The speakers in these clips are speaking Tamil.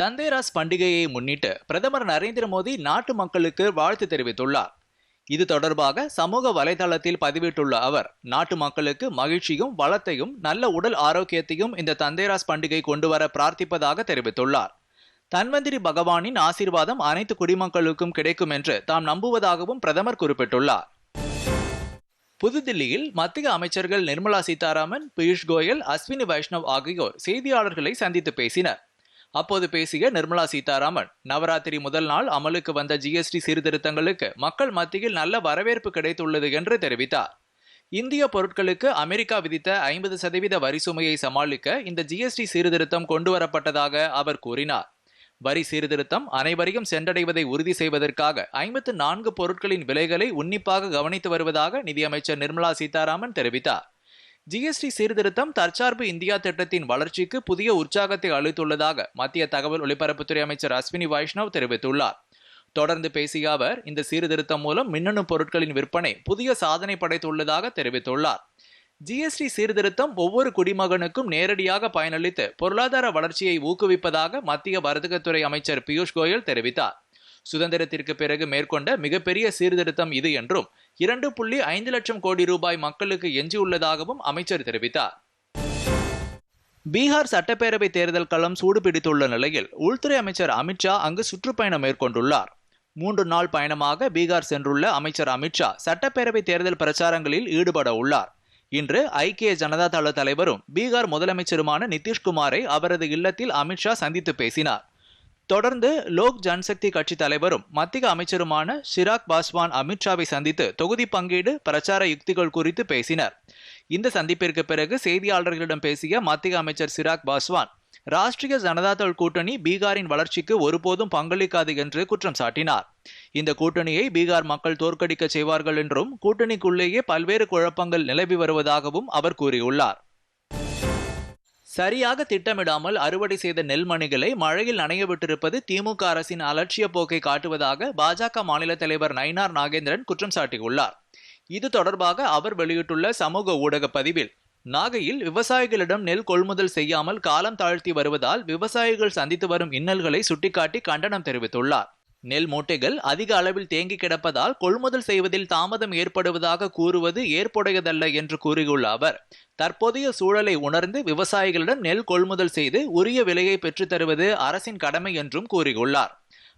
தந்தேராஸ் பண்டிகையை முன்னிட்டு பிரதமர் நரேந்திர மோடி நாட்டு மக்களுக்கு வாழ்த்து தெரிவித்துள்ளார். இது தொடர்பாக சமூக வலைதளத்தில் பதிவிட்டுள்ள அவர் நாட்டு மக்களுக்கு மகிழ்ச்சியும் வளத்தையும் நல்ல உடல் ஆரோக்கியத்தையும் இந்த தந்தேராஸ் பண்டிகை கொண்டுவர பிரார்த்திப்பதாக தெரிவித்துள்ளார். தன்வந்திரி பகவானின் ஆசீர்வாதம் அனைத்து குடிமக்களுக்கும் கிடைக்கும் என்று தாம் நம்புவதாகவும் பிரதமர் குறிப்பிட்டுள்ளார். புதுதில்லியில் மத்திய அமைச்சர்கள் நிர்மலா சீதாராமன் பியூஷ் கோயல் அஸ்வினி வைஷ்ணவ் ஆகியோர் செய்தியாளர்களை சந்தித்து பேசினர். அப்போது பேசிய நிர்மலா சீதாராமன் நவராத்திரி முதல் நாள் அமலுக்கு வந்த ஜிஎஸ்டி சீர்திருத்தங்களுக்கு மக்கள் மத்தியில் நல்ல வரவேற்பு கிடைத்துள்ளது என்று தெரிவித்தார். இந்திய பொருட்களுக்கு அமெரிக்கா விதித்த ஐம்பது சதவீத வரி சுமையை சமாளிக்க இந்த ஜிஎஸ்டி சீர்திருத்தம் கொண்டுவரப்பட்டதாக அவர் கூறினார். வரி சீர்திருத்தம் அனைவரையும் சென்றடைவதை உறுதி செய்வதற்காக ஐம்பத்து நான்கு பொருட்களின் விலைகளை உன்னிப்பாக கவனித்து வருவதாக நிதியமைச்சர் நிர்மலா சீதாராமன் தெரிவித்தார். ஜிஎஸ்டி சீர்திருத்தம் தற்சார்பு இந்தியா திட்டத்தின் வளர்ச்சிக்கு புதிய உற்சாகத்தை அளித்துள்ளதாக மத்திய தகவல் ஒலிபரப்புத்துறை அமைச்சர் அஸ்வினி வைஷ்ணவ் தெரிவித்துள்ளார். தொடர்ந்து பேசிய அவர் இந்த சீர்திருத்தம் மூலம் மின்னணு பொருட்களின் விற்பனை புதிய சாதனை படைத்துள்ளதாக தெரிவித்துள்ளார். ஜிஎஸ்டி சீர்திருத்தம் ஒவ்வொரு குடிமகனுக்கும் நேரடியாக பயனளித்து பொருளாதார வளர்ச்சியை ஊக்குவிப்பதாக மத்திய வர்த்தகத்துறை அமைச்சர் பியூஷ் கோயல் தெரிவித்தார். சுதந்திரத்திற்கு பிறகு மேற்கொண்ட மிகப்பெரிய சீர்திருத்தம் இது என்றும் இரண்டு புள்ளி ஐந்து லட்சம் கோடி ரூபாய் மக்களுக்கு எஞ்சியுள்ளதாகவும் அமைச்சர் தெரிவித்தார். பீகார் சட்டப்பேரவை தேர்தல் களம் சூடுபிடித்துள்ள நிலையில் உள்துறை அமைச்சர் அமித்ஷா அங்கு சுற்றுப்பயணம் மேற்கொண்டுள்ளார். மூன்று நாள் பயணமாக பீகார் சென்றுள்ள அமைச்சர் அமித்ஷா சட்டப்பேரவை தேர்தல் பிரச்சாரங்களில் ஈடுபட உள்ளார். இன்று ஐக்கிய ஜனதா தள தலைவரும் பீகார் முதலமைச்சருமான நிதிஷ்குமாரை அவரது இல்லத்தில் அமித்ஷா சந்தித்து பேசினார். தொடர்ந்து லோக் ஜன்சக்தி கட்சி தலைவரும் மத்திய அமைச்சருமான ஷிராக் பாஸ்வான் அமித்ஷாவை சந்தித்து தொகுதி பங்கீடு பிரச்சார யுக்திகள் குறித்து பேசினர். இந்த சந்திப்பிற்கு பிறகு செய்தியாளர்களிடம் பேசிய மத்திய அமைச்சர் சிராக் பாஸ்வான் ராஷ்டிரிய ஜனதாதள் கூட்டணி பீகாரின் வளர்ச்சிக்கு ஒருபோதும் பங்களிக்காது என்று குற்றம் சாட்டினார். இந்த கூட்டணியை பீகார் மக்கள் தோற்கடிக்க செய்வார்கள் என்றும் கூட்டணிக்குள்ளேயே பல்வேறு குழப்பங்கள் நிலவி வருவதாகவும் அவர் கூறியுள்ளார். சரியாக திட்டமிடாமல் அறுவடை செய்த நெல்மணிகளை மழையில் நனையவிட்டிருப்பது திமுக அரசின் அலட்சிய போக்கை காட்டுவதாக பாஜக மாநில தலைவர் நயினார் நாகேந்திரன் குற்றம் சாட்டியுள்ளார். இது தொடர்பாக அவர் வெளியிட்டுள்ள சமூக ஊடக பதிவில் நாகையில் விவசாயிகளிடம் நெல் கொள்முதல் செய்யாமல் காலம் தாழ்த்தி வருவதால் விவசாயிகள் சந்தித்து வரும் இன்னல்களை சுட்டிக்காட்டி கண்டனம் தெரிவித்துள்ளார். நெல் மூட்டைகள் அதிக அளவில் தேங்கி கிடப்பதால் கொள்முதல் செய்வதில் தாமதம் ஏற்படுவதாக கூறுவது ஏற்புடையதல்ல என்று கூறியுள்ள அவர் தற்போதைய சூழலை உணர்ந்து விவசாயிகளிடம் நெல் கொள்முதல் செய்து உரிய விலையை பெற்றுத்தருவது அரசின் கடமை என்றும் கூறியுள்ளார்.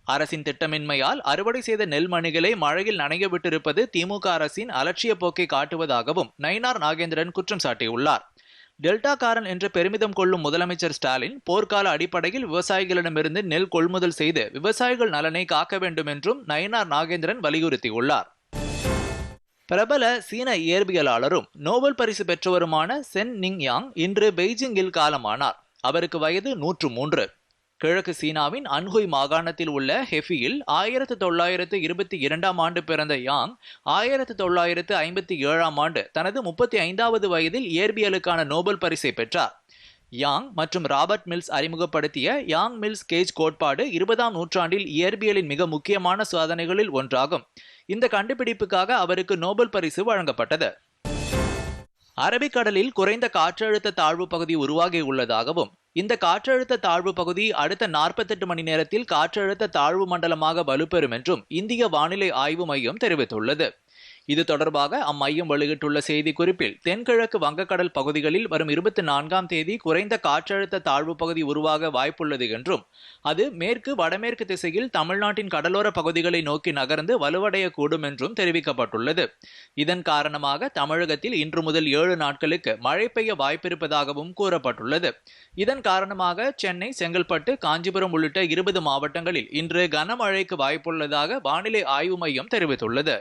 அரசின் திட்டமின்மையால் அறுவடை செய்த நெல் மணிகளை மழையில் நனைய விட்டிருப்பது திமுக அரசின் அலட்சிய போக்கை காட்டுவதாகவும் நயினார் நாகேந்திரன் குற்றம் சாட்டியுள்ளார். டெல்டாக்காரன் என்று பெருமிதம் கொள்ளும் முதலமைச்சர் ஸ்டாலின் போர்க்கால அடிப்படையில் விவசாயிகளிடமிருந்து நெல் கொள்முதல் செய்து விவசாயிகள் நலனை காக்க வேண்டும் என்றும் நயனார் நாகேந்திரன் வலியுறுத்தியுள்ளார். பிரபல சீன இயற்பியலாளரும் நோபல் பரிசு பெற்றவருமான சென் நிங் யாங் இன்று பெய்ஜிங்கில் காலமானார். அவருக்கு வயது நூற்று மூன்று. கிழக்கு சீனாவின் அன்ஹுய் மாகாணத்தில் உள்ள ஹெஃபியில் ஆயிரத்து தொள்ளாயிரத்து இருபத்தி இரண்டாம் ஆண்டு பிறந்த யாங் ஆயிரத்து தொள்ளாயிரத்து ஐம்பத்தி ஏழாம் ஆண்டு தனது முப்பத்தி ஐந்தாவது வயதில் இயற்பியலுக்கான நோபல் பரிசை பெற்றார். யாங் மற்றும் ராபர்ட் மில்ஸ் அறிமுகப்படுத்திய யாங் மில்ஸ் கேஜ் கோட்பாடு இருபதாம் நூற்றாண்டில் இயற்பியலின் மிக முக்கியமான சாதனைகளில் ஒன்றாகும். இந்த கண்டுபிடிப்புக்காக அவருக்கு நோபல் பரிசு வழங்கப்பட்டது. அரபிக்கடலில் குறைந்த காற்றழுத்த தாழ்வு பகுதி உருவாகி உள்ளதாகவும் இந்த காற்றழுத்த தாழ்வு பகுதி அடுத்த நாற்பத்தெட்டு மணி நேரத்தில் காற்றழுத்த தாழ்வு மண்டலமாக வலுப்பெறும் என்றும் இந்திய வானிலை ஆய்வு மையம் தெரிவித்துள்ளது. இது தொடர்பாக அம்மையம் வெளியிட்டுள்ள செய்திக்குறிப்பில் தென்கிழக்கு வங்கக்கடல் பகுதிகளில் வரும் இருபத்தி நான்காம் தேதி குறைந்த காற்றழுத்த தாழ்வு பகுதி உருவாக வாய்ப்புள்ளது என்றும் அது மேற்கு வடமேற்கு திசையில் தமிழ்நாட்டின் கடலோர பகுதிகளை நோக்கி நகர்ந்து வலுவடையக்கூடும் என்றும் தெரிவிக்கப்பட்டுள்ளது. இதன் காரணமாக தமிழகத்தில் இன்று முதல் ஏழு நாட்களுக்கு மழை பெய்ய வாய்ப்பிருப்பதாகவும் கூறப்பட்டுள்ளது. இதன் காரணமாக சென்னை செங்கல்பட்டு காஞ்சிபுரம் உள்ளிட்ட இருபது மாவட்டங்களில் இன்று கனமழைக்கு வாய்ப்புள்ளதாக வானிலை ஆய்வு மையம் தெரிவித்துள்ளது.